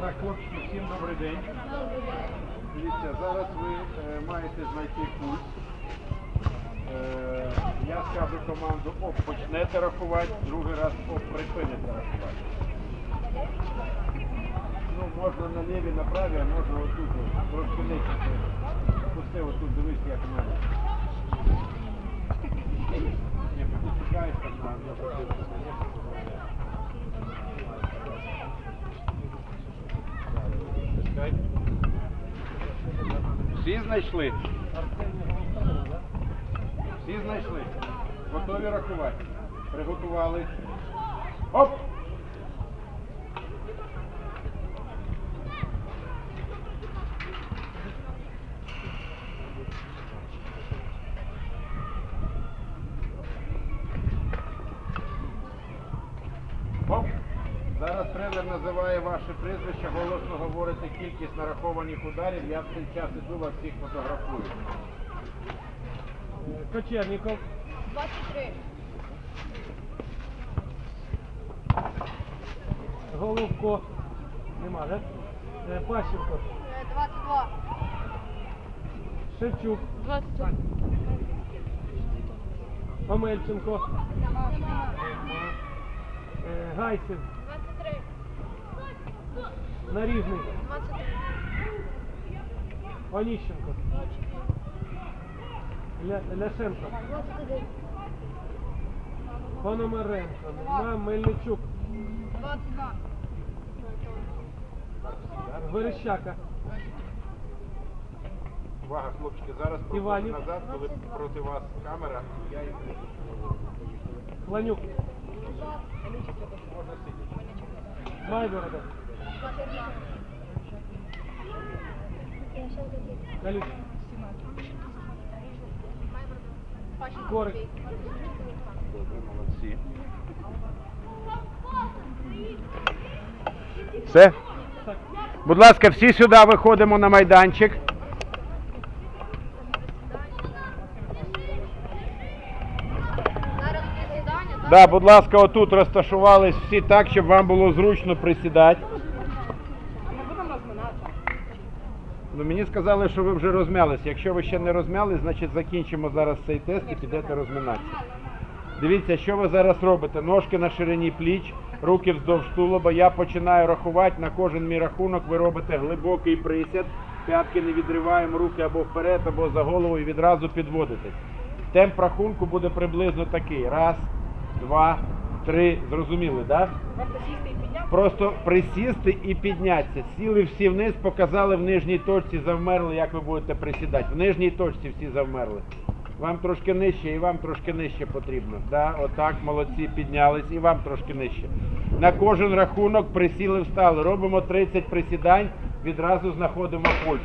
Так, хлопці, всім добрий день. Дивіться, зараз ви е, маєте знайти пульс. Е, я скажу команду оп, почнете рахувати, другий раз оп, припините рахувати. Ну, можна на ліві, на праві, а можна отут, трошки нижче. Пусти отут, дивись, як мене. Ні, ти чекаєш, так, на, я подивлюся, звісно, Чекай. Всі знайшли? Всі знайшли? Готові рахувати? Приготували. Оп! Тренер називає ваше прізвище, голосно говорите кількість нарахованих ударів. Я в цей час іду вас всіх фотографую. Кочерніков, 23. Головко. Нема, да? Е, Пащенко, Е, 22. Шевчук, 21. Омельченко, е, Гайсин, 23. Наріжний, 23. Оніщенко, Ля, Ляшенко, Пономаренко, нема, Мельничук, 22. Верещака, Увага, хлопчики, зараз проходжу Іванів. назад, коли проти вас камера, я їх Планюк, можна сидіти. Майборода, 22. Корик. Добре, молодці. Все? Будь ласка, всі сюди виходимо на майданчик. Да, будь ласка, отут розташувались всі так, щоб вам було зручно присідати. Ну, мені сказали, що ви вже розмялись. Якщо ви ще не розмялись, значить закінчимо зараз цей тест і підете розминатися. Дивіться, що ви зараз робите. Ножки на ширині пліч, руки вздовж тулуба. Я починаю рахувати. На кожен мій рахунок ви робите глибокий присяд. П'ятки не відриваємо руки або вперед, або за голову і відразу підводитесь. Темп рахунку буде приблизно такий. Раз, два, три. Зрозуміли, так? Да? Просто присісти і піднятися. Сіли всі вниз, показали в нижній точці, завмерли, як ви будете присідати. В нижній точці всі завмерли. Вам трошки нижче і вам трошки нижче потрібно. Да? Отак, молодці, піднялись і вам трошки нижче. На кожен рахунок присіли, встали. Робимо 30 присідань, відразу знаходимо пульс.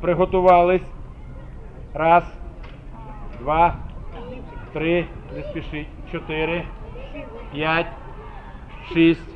Приготувались. Раз, два, три, не спішіть, чотири, п'ять, шість.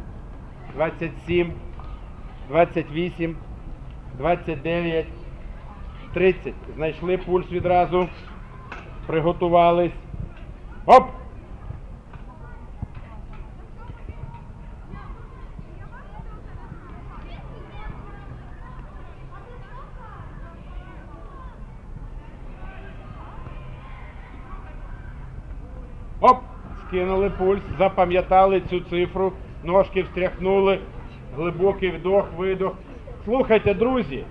27, 28, 29, 30. Знайшли пульс відразу. Приготувались. Оп! Оп! Скинули пульс, запам'ятали цю цифру, ножки встряхнули, глибокий вдох, видох. Слухайте, друзі,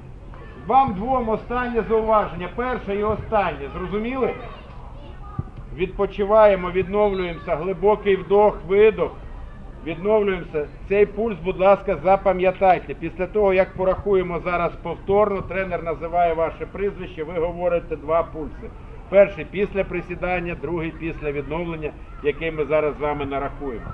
вам двом останнє зауваження, перше і останнє. Зрозуміли? Відпочиваємо, відновлюємося, глибокий вдох, видох. Відновлюємося. Цей пульс, будь ласка, запам'ятайте. Після того, як порахуємо зараз повторно, тренер називає ваше прізвище, ви говорите два пульси. Перший після присідання, другий після відновлення, який ми зараз з вами нарахуємо.